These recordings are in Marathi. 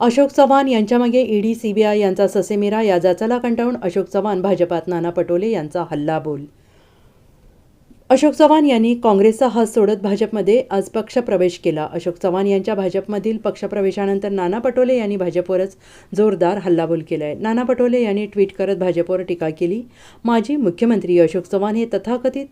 अशोक चव्हाण यांच्यामागे ईडी सीबीआय यांचा ससेमिरा या जाचाला कंटाळून अशोक चव्हाण भाजपात नाना पटोले यांचा हल्लाबोल अशोक चव्हाण यांनी काँग्रेसचा हात सोडत भाजपमध्ये आज पक्षप्रवेश केला. अशोक चव्हाण यांच्या भाजपमधील पक्षप्रवेशानंतर नाना पटोले यांनी भाजपवरच जोरदार हल्लाबोल केलाय. नाना पटोले यांनी ट्विट करत भाजपवर टीका केली माजी मुख्यमंत्री अशोक चव्हाण हे तथाकथित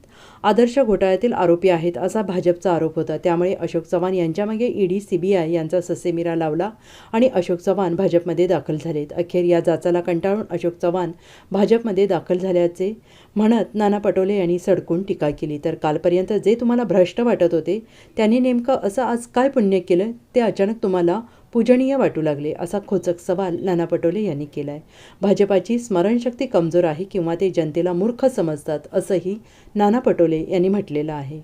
आदर्श घोटाळ्यातील आरोपी आहेत असा भाजपचा आरोप होता. त्यामुळे अशोक चव्हाण यांच्यामागे ईडी सीबीआय यांचा ससेमिरा लावला आणि अशोक चव्हाण भाजपमध्ये दाखल झालेत. अखेर या जाचाला कंटाळून अशोक चव्हाण भाजपमध्ये दाखल झाल्याचे म्हणत नाना पटोले यांनी सडकून टीका केली. तर कालपर्यंत जे तुम्हाला भ्रष्ट वाटत होते त्यांनी नेमकं असं आज काय पुण्य केलं ते अचानक तुम्हाला पूजनीय वाटू लागले असा खोचक सवाल नाना पटोले यांनी केला आहे भाजपाची स्मरणशक्ती कमजोर आहे किंवा ते जनतेला मूर्ख समजतात असंही नाना पटोले यांनी म्हटलेलं आहे.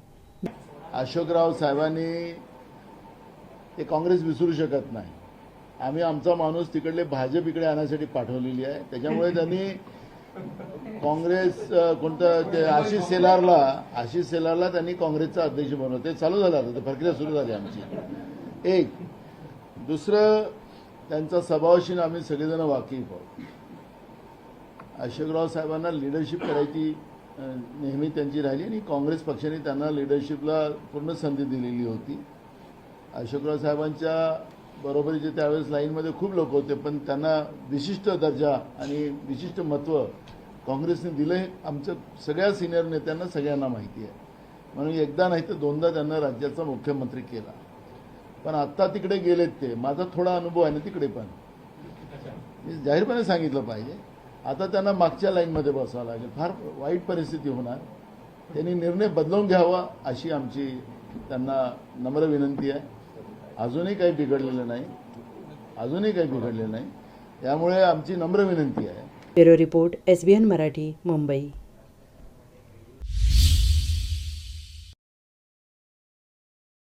अशोकराव साहेबांनी ते काँग्रेस विसरू शकत नाही. आम्ही आमचा माणूस तिकडले भाजप इकडे आणण्यासाठी पाठवलेली आहे. त्याच्यामुळे त्यांनी काँग्रेस कोणतं ते आशिष सेलारला आशिष सेलारला त्यांनी काँग्रेसचा अध्यक्ष बनवलं. ते चालू झालं आता प्रक्रिया सुरू झाली आमची. एक दुसरं त्यांचा स्वभावशीन आम्ही सगळेजण वाकिफ आहोत अशोकराव साहेबांना लिडरशिप करायची नेहमी त्यांची राहिली आणि काँग्रेस पक्षाने त्यांना लिडरशिपला पूर्ण संधी दिलेली होती. अशोकराव साहेबांच्या बरोबरीचे त्यावेळेस लाईनमध्ये खूप लोक होते पण त्यांना विशिष्ट दर्जा आणि विशिष्ट महत्त्व काँग्रेसने दिलं हे आमच्या सगळ्या सिनियर नेत्यांना सगळ्यांना माहिती आहे. म्हणून एकदा नाही तर दोनदा त्यांना राज्याचा मुख्यमंत्री केला. पण आत्ता तिकडे गेलेत ते. माझा थोडा अनुभव आहे ना तिकडे पण. मी जाहीरपणे सांगितलं पाहिजे. आता त्यांना मागच्या लाईनमध्ये बसावं लागेल. फार वाईट परिस्थिती होणार. त्यांनी निर्णय बदलवून घ्यावा अशी आमची त्यांना नम्र विनंती आहे. अजूनही काही बिघडलेलं नाही. अजूनही काही बिघडलेलं नाही. त्यामुळे आमची नम्र विनंती आहे. Bureau report S B N Marathi Mumbai.